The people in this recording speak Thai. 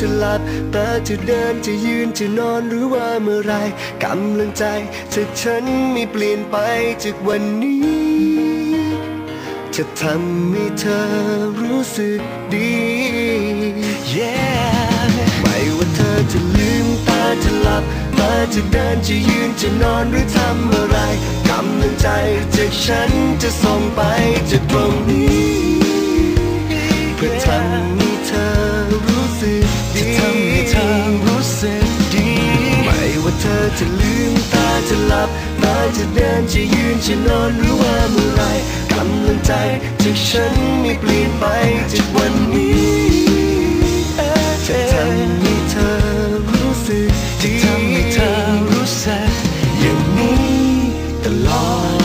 จะหลับตาจะเดินจะยืนจะนอนหรือว่าเมื่อไรกำลังใจจากฉันไม่เปลี่ยนไปจากวันนี้ จะทำให้เธอรู้สึกดี yeah ไม่ว่าเธอจะลืมตาจะหลับตาจะเดินจะยืนจะนอนหรือทำอะไรกำลังใจจากฉันจะส่งไปจากตรงนี้ จะลืมตาจะหลับตาจะเดินจะยืนจะนอนหรือว่าเมื่อไรกำลังใจจากฉันไม่เปลี่ยนไปจากวันนี้จะทำให้เธอรู้สึกจะทำให้เธอรู้สึกอย่างนี้ตลอด